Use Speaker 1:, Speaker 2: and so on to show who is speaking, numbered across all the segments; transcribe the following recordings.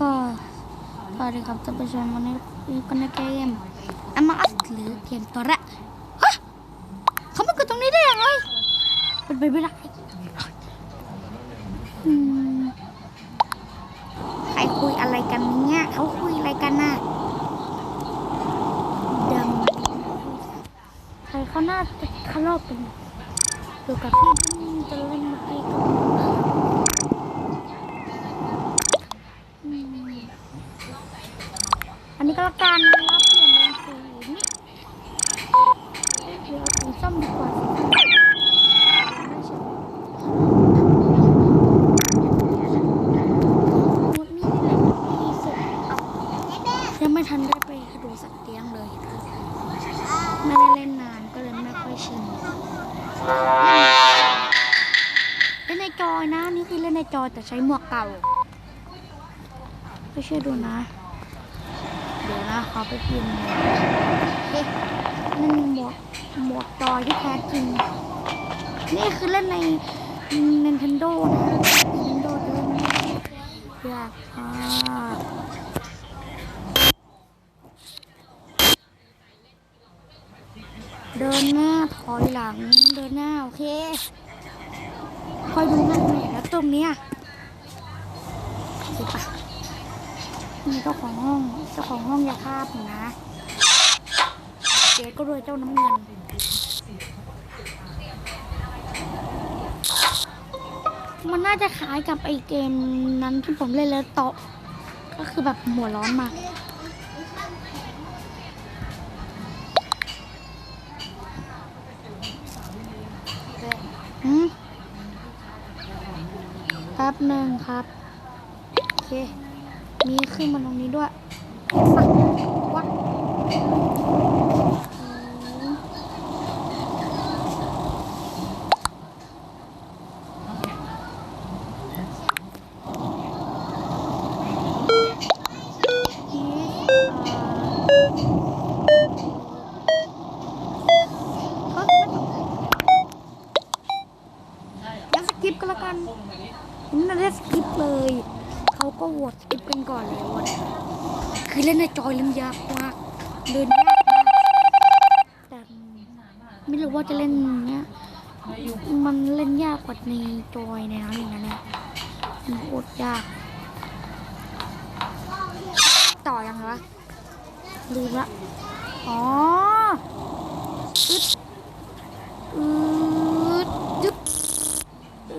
Speaker 1: ก็สวัสดีครับท่านผู้ชมวันนี้อยู่กันในเกมอามาอัสหรือเกมตัวแรกฮะเขามากดตรงนี้ได้ยังไงเป็นไปไม่ได้ใครคุยอะไรกันเนี่ยเขาคุยอะไรกันน่ะดังใครเขาน่าจะทะเลาะกันเกี่กับที่จะเล่นมาให้กับอืมอันนี้ก็ แล้วกันว่าเปลี่ยนเป็นสีนี่เดี๋ยวเอาสีส้มดีกว่าไม่ใช่หมดนี่แหละที่สุดยังไม่ทันได้ไปดูสัตว์เลี้ยงเลย ไม่ได้เล่นนานก็เลยไม่ค่อยชินเล่นในจอยนะนี่คือเล่นในจอแต่ใช้หมวกเก่า ไม่เชื่อดูนะ นะเขาไปพิมพ์เลยเอ๊ะนั่นหมวกหมวกจอที่แท้จริง นี่คือเล่นใน Nintendo นะ Nintendo เล่นยากมาเดินหน้าถอยหลัง เดินหน้า โอเค คอยดูนะแหมแล้วตรงเนี้ยสิปะ นี่เจ้าของห้อง เจ้าของห้องอย่าฆ่าผมนะ เจ๊ก็รวยเจ้าน้ำเงิน มันน่าจะคล้ายกับไอเกมนั้นที่ผมเล่นแล้วโตะก็คือแบบหัวร้อนมากอืมแป๊บหนึ่งครับ โอเค ขึ้นมาตรงนี้ด้วย มาวัดอืมนี่อ่าเขาไม่ต้องงั้นสกิปก็แล้วกันนั่นได้สกิปเลย เขาก็โหวตสกิปกันก่อนเลยวันคือเล่นในจอยเล่นยากมาก เดินยากมาก แต่ไม่รู้ว่าจะเล่นเนี้ย มันเล่นยากกว่าในจอยในนั้นอีกนะเนี่ยมันโคตรยาก ต่อยังไงวะลืมละ อ๋ออึดอึดจึ๊บอึ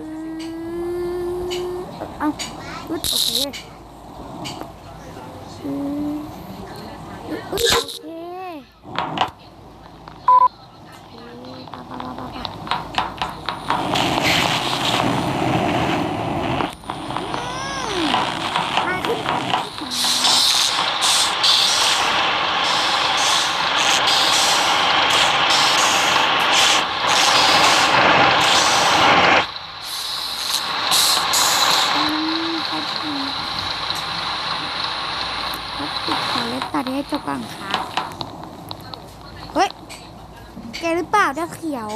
Speaker 1: ดเอา อึดโอเคอึดอึดโอเคโอเคปะปะปะปะปะอืมมาขึ้น อืมเขาปิดเขาปิดขอเล็บตัดให้จบก่อนครับเฮ้ย แกหรือเปล่าเจ้าเขียว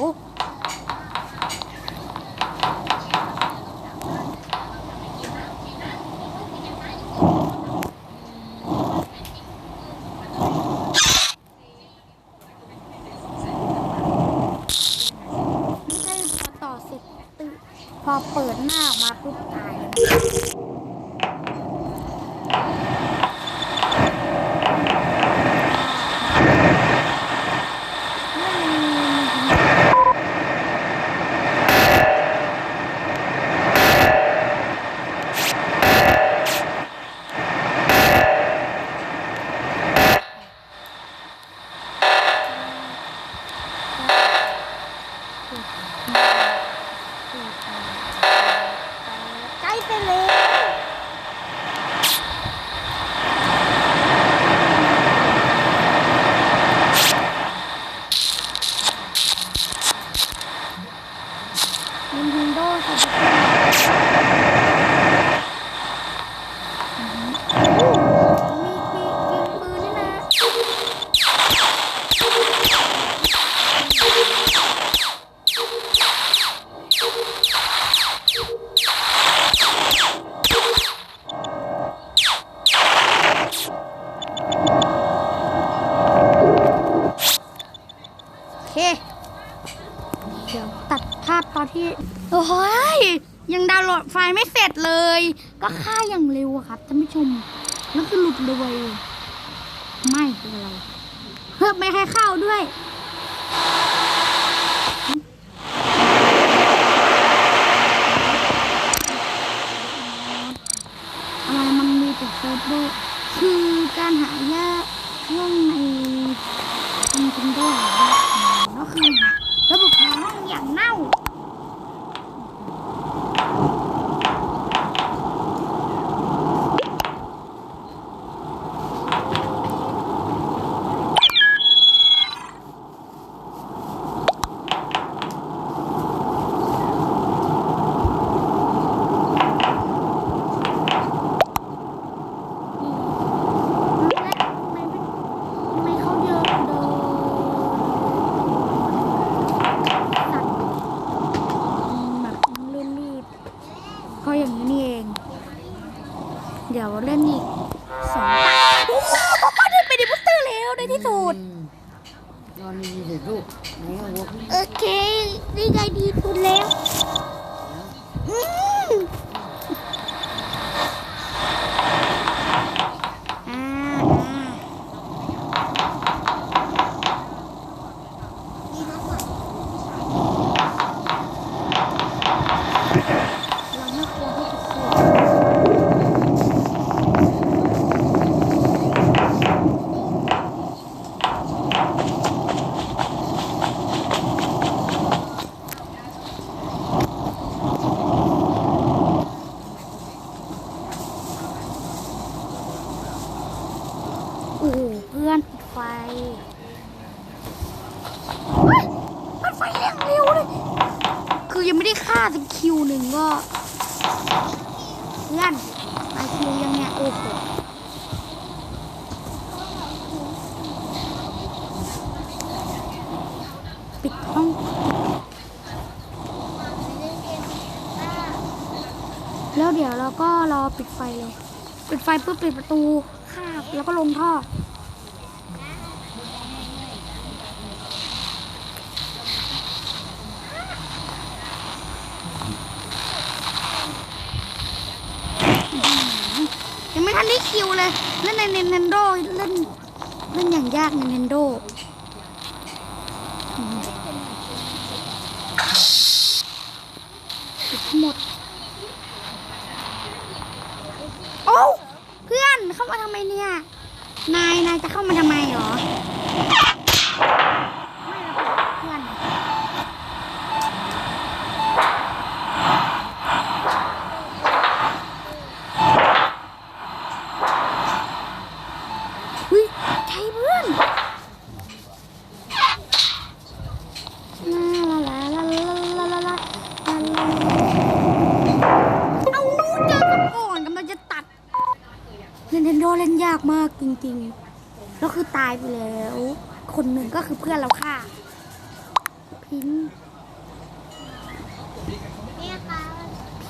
Speaker 1: ที่ โอ้ย ยังดาวน์โหลดไฟล์ไม่เสร็จเลย ก็ฆ่าอย่างเร็วครับท่านผู้ชม แล้วคือหลุดเลย ไม่เป็นไรเพื่อไม่ให้เข้าด้วย พื่อนมาคิวยังเนี่ยโอุ๊บปิดห้องแล้วเดี๋ยวเราก็รอปิดไฟเลย ปิดไฟเพิ่บปิดประตูคาแล้วก็ลงท่อ คิวเลยเล่นใน Nintendo เล่นเล่นอย่างยากใน Nintendo หมด โอ้ เพื่อนเข้ามาทำไมเนี่ย นาย นายจะเข้ามาทำไมหรอ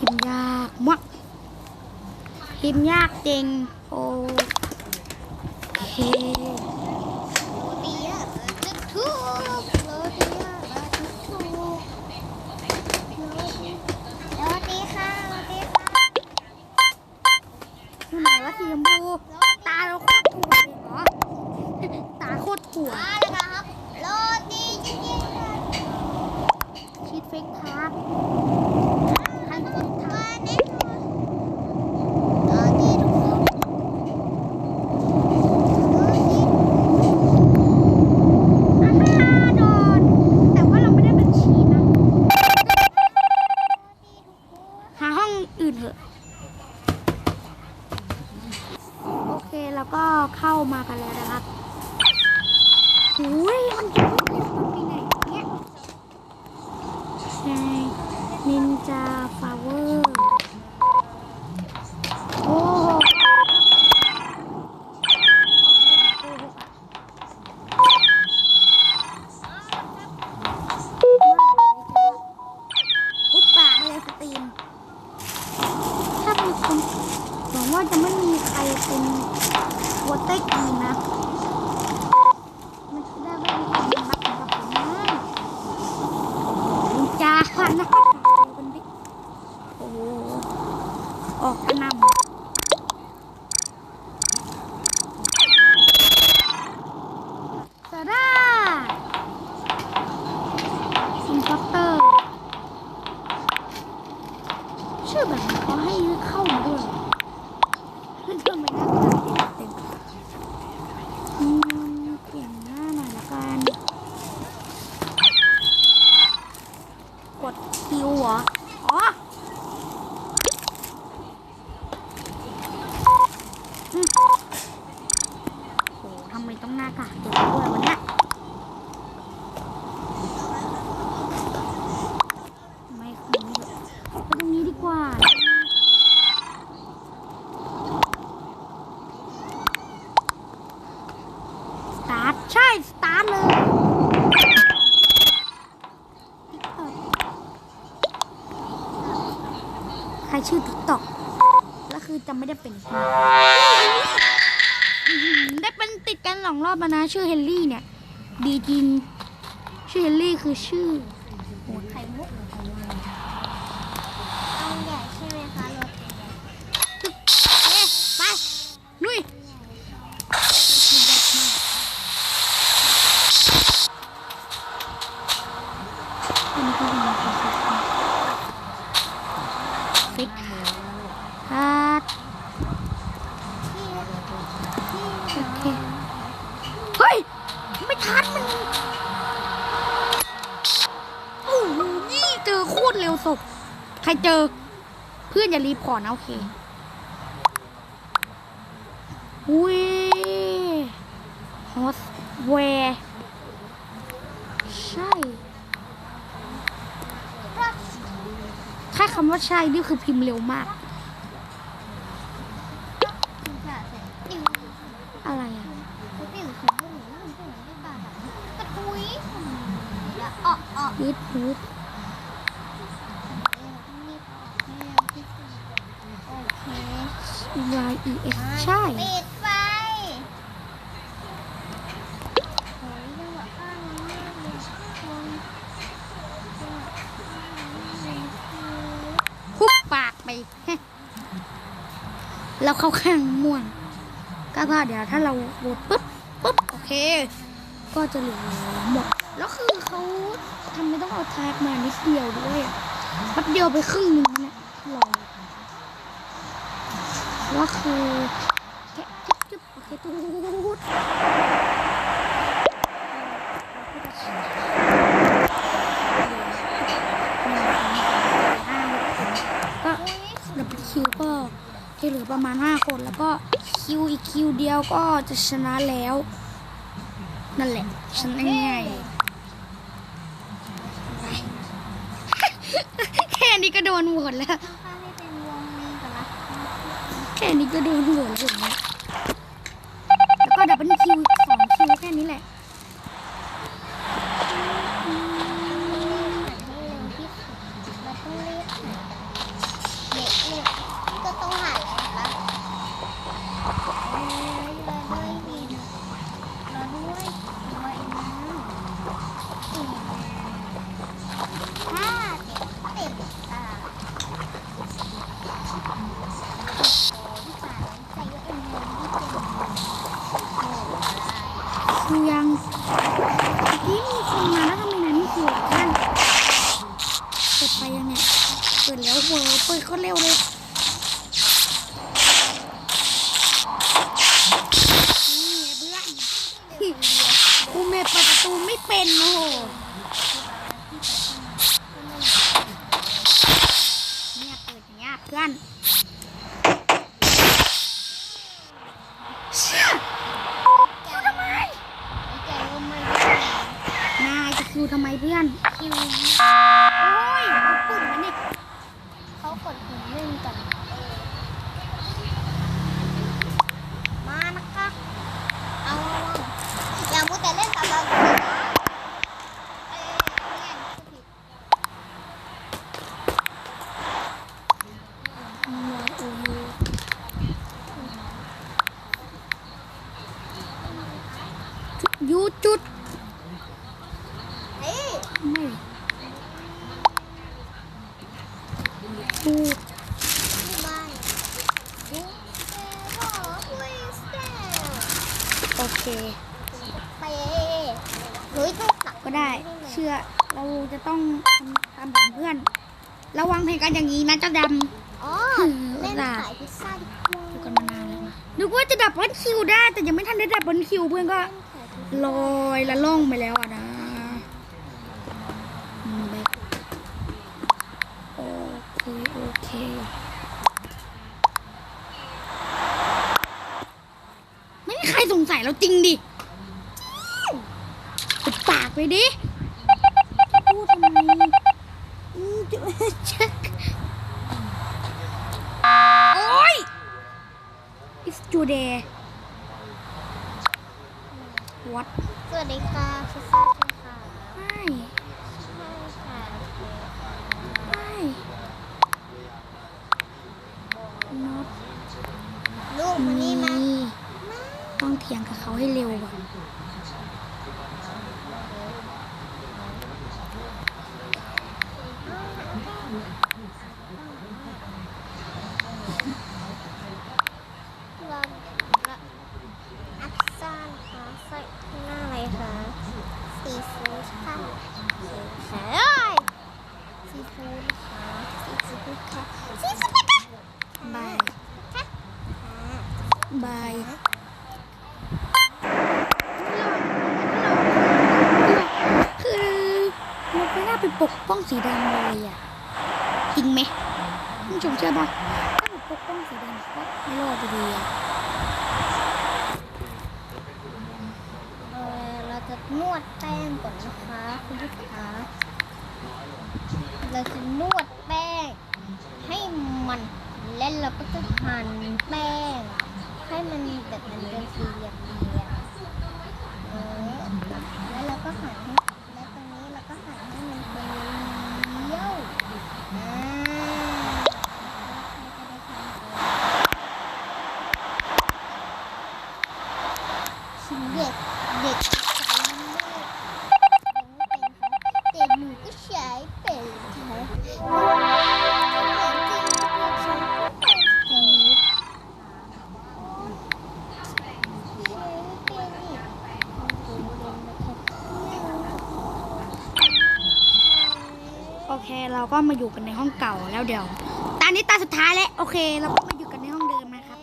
Speaker 1: พิมยากมากพิมยากจริงโอเคไหนว่าสีชมพู อกกระหนำสาร่าอินพัตเตอร์ ชื่อแบบนี้เขาให้เข้ามาด้วยเพื่อนทำไมหน้าตาเต็มอืมเปลี่ยนหน้าหน่อยละกัน กดคิวเหรอ อ๋ออืมโหทำไมต้องหน้ากากเดียวด้วยวะเนี่ยไม่คุ้มเลยไปตรงนี้ดีกว่า สตาร์ท ใช่ สตาร์ทเลย ใครชื่อติ๊กต็อกแล้วคือจะ ไม่ได้เป็นอื้อหือได้เป็นติดกันสองรอบมานะ ชื่อเฮนรี่เนี่ย ดีจริง ชื่อเฮนรี่คือชื่อโหด
Speaker 2: ไข่มุกเอาใหญ่ใช่ไหมคะรถ
Speaker 1: เอ๊ะไปลุยอันนี้ก็เป็นฟิกฮาร์ด
Speaker 2: ที่
Speaker 1: โอเค เฮ้ย ไม่ทันมัน โอ้โหนี่เจอโคตรเร็วศพ ใครเจอ เพื่อนอย่ารีบ ก่อนนะโอเคอุ้ยฮอสแวร์ใช่แค่คำว่าใช่ นี่คือพิมพ์เร็วมาก อะไรอะ
Speaker 2: ติ๋วถึงหนูถึงถึงที่ปากกระทุยแล้วออกออก
Speaker 1: บีทรูท
Speaker 2: โอเค
Speaker 1: Y E S ใช่
Speaker 2: ปิดไฟโอ้ยจังหวะข้างนี้มากเลยคน
Speaker 1: คุบปากไปแล้วเข้าข้างม่วงก็ก็เดี๋ยวถ้าเราโหวตปุ๊บปุ๊บโอเค ก็จะเหลือหมดแล้วคือเขาทำไม่ต้องเอาแท็กมานิดเดียวด้วยอะแป๊บเดียวไปครึ่งหนึงนะ ว่าคือแกะจิ๊บโอเคตูดก็ดับเบิลคิวก็ที่เหลือประมาณ 5 คนแล้วก็คิวอีกคิวเดียวก็จะชนะแล้ว นั่นแหละชนะง่ายแค่นี้ก็โดนโหวตแล้ว
Speaker 2: ข้างๆให้เป็นวงนี้ก่อนนะ
Speaker 1: แค่นี้ก็โดนหัวแล้วอย่างเงี้ยแล้วก็ดับเบิลคิวสองคิวแค่นี้แหละ
Speaker 2: เราต้องรีบหาเด็กเนี่ยก็ต้องหาแล้วนะคะเอ้ยรอด้วยดินรอด้วยรออีกนะสี่ห้าเจ็ดติดอ่าที่สามใส่เยอะเองเลยที่เจ็ดโอ้โห
Speaker 1: คิวยังเมื่อกี้มีคนมาแล้วทำไมนั้นไม่คิวอะท่านเปิดไปยังเนี่ยเปิดแล้วเวอร์เปิดก็เร็วเลยนี่ไงเพื่อนกูเมย์เปิดประตูไม่เป็นโอ้โหเนี่ย เพื่อนเชี่ยคิวทำไม
Speaker 2: นา
Speaker 1: ยจะคิวทำไมเพื่อน
Speaker 2: คิว
Speaker 1: โอ้ยเอาปุ่มมานี่
Speaker 2: เขากดปุ่มหนึ่งก่อนมานะคะเอาอย่ามัวแต่เล่นตามเรา โอเคไปเรืยต้องตัก
Speaker 1: ก็ได้ เชื่อเราจะต้องทำตามแบบเพื่อน ระวังเพลงกันอย่างนี้นะเจ้าดำ
Speaker 2: เล่น
Speaker 1: สา
Speaker 2: ยพิซซ่าดีกว่า
Speaker 1: ดูกันมานานแล้วนึกว่าจะดับบนคิวได้ แต่ยังไม่ทันได้ดับบนคิวเพื่อนก็ลอยละล่องไปแล้วอะ today what
Speaker 2: สวัสดีค่ะพิซซ่าใช่ค่ะ
Speaker 1: ไม่
Speaker 2: ใช่ค่ะ
Speaker 1: ไม่ not
Speaker 2: ลูกมานี่มา
Speaker 1: นี่ต้องเถียงกับเขาให้เร็วก่อน
Speaker 2: เราเราอัพซ่านค่ะใส่หน้าอะไรคะซีฟู้ดค่ะใช่ซีฟู้ดค่ะซีฟู้ดค่ะซีฟู้ดค่ะ
Speaker 1: บาย
Speaker 2: ค่ะ
Speaker 1: บายคือเราไม่น่าไป้องสีดำเลยอะจริงไหมคุณผู้ชมเชื่อปะถ้าหนูปกป้องสีดำก็ไม่รอดอยู่ดีอะ
Speaker 2: เออเราจะนวดแป้งก่อนนะคะคุณลูกค้าเราจะนวดแป้ง ให้มันและเราก็จะหั่นแป้ง ให้มันแบบมันเป็นสี่เหลี่ยม ก็มา
Speaker 1: อยู่กันในห้องเก่าแล้วเดี๋ยวตอนนี้ตาสุดท้ายแล้วโอเคเราก็มาอยู่กันในห้องเดิมนะครับ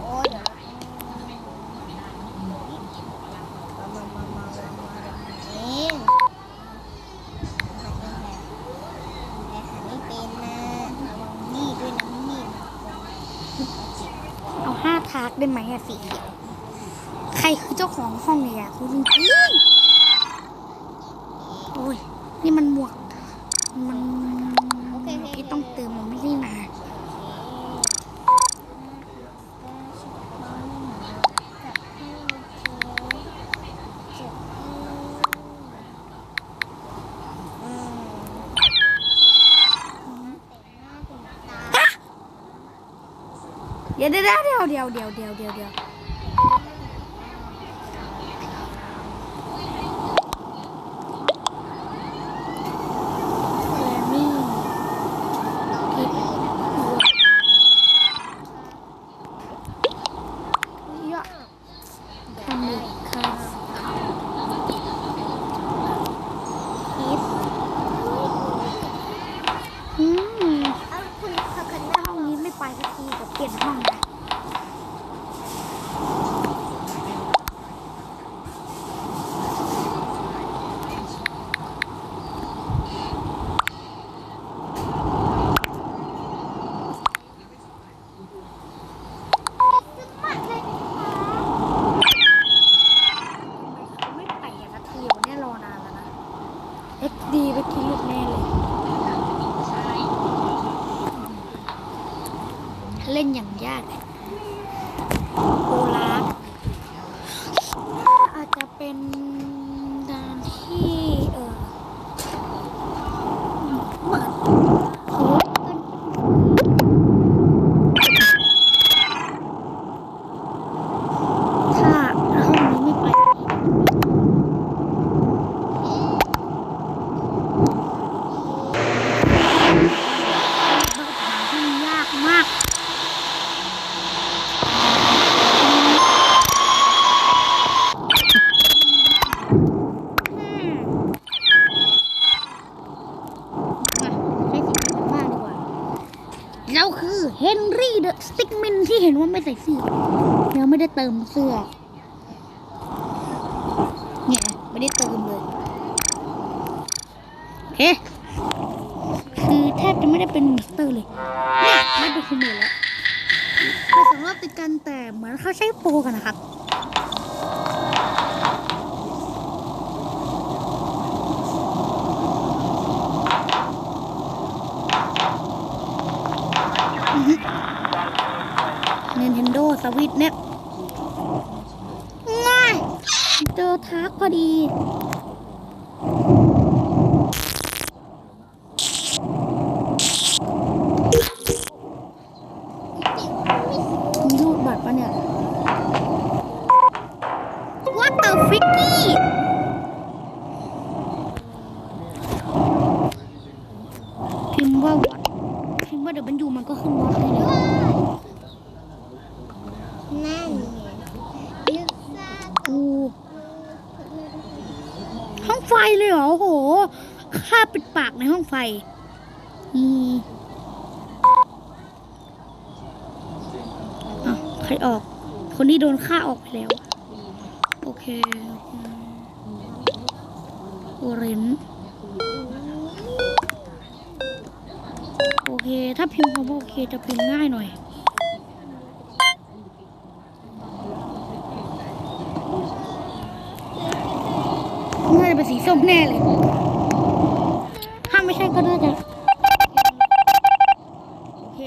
Speaker 2: โอ้ยเดี๋ยวเรามามามาเองหัดเองแหละแต่หัดไม่เป็นนะระวังนี่ด้วยนะนี่
Speaker 1: เอาห้าทาร์ก ได้ไหมอะสีเขียว ใครคือเจ้าของห้องเนี่ย
Speaker 2: คุ
Speaker 1: ณจริง Đeo đeo đeo! เติมเสื้อ เนี่ยไม่ได้เติมเลยโอเคคือแทบจะไม่ได้เป็นมิสเตอร์เลยเนี่ยไม่เป็นคนเดียวแล้วไปสองรอบติดกันแต่เหมือนเขาใช้โปรกันนะครับ Nintendo Switch เนี่ย เจอทั กพอดี มีรูดบัตรปะเนี่ย What the fricky พิมพ์ว่าวัดพิมพ์ว่าเดี๋ยวมันอยู่มันก็ขึ้นวัดให้เลย
Speaker 2: นั่นไงพิซซ่า
Speaker 1: อูห้องไฟ เลยเหรอโหค่าปิดปากในห้องไฟอืมอ่ใครออก คนที่โดนฆ่าออกไปแล้ว โอเคโอเรนโอเค ถ้าพิมพ์คำว่าโอเคจะพิมพ์ง่ายหน่อย น่าจะ เป็นสีส้มแน่เลย ถ้าไม่ใช่ก็น่าจะ โอเค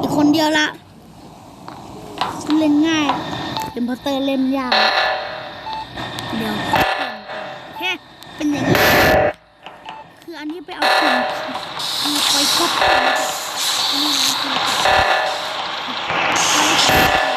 Speaker 1: อีกคนเดียวละเล่นง่าย เป็นพสเตอร์เล่นยาก เดี๋ยวโอเคเป็นอย่างนี้ คืออันนี้ไปเอาคืนคือไปครบอันนี้คือไป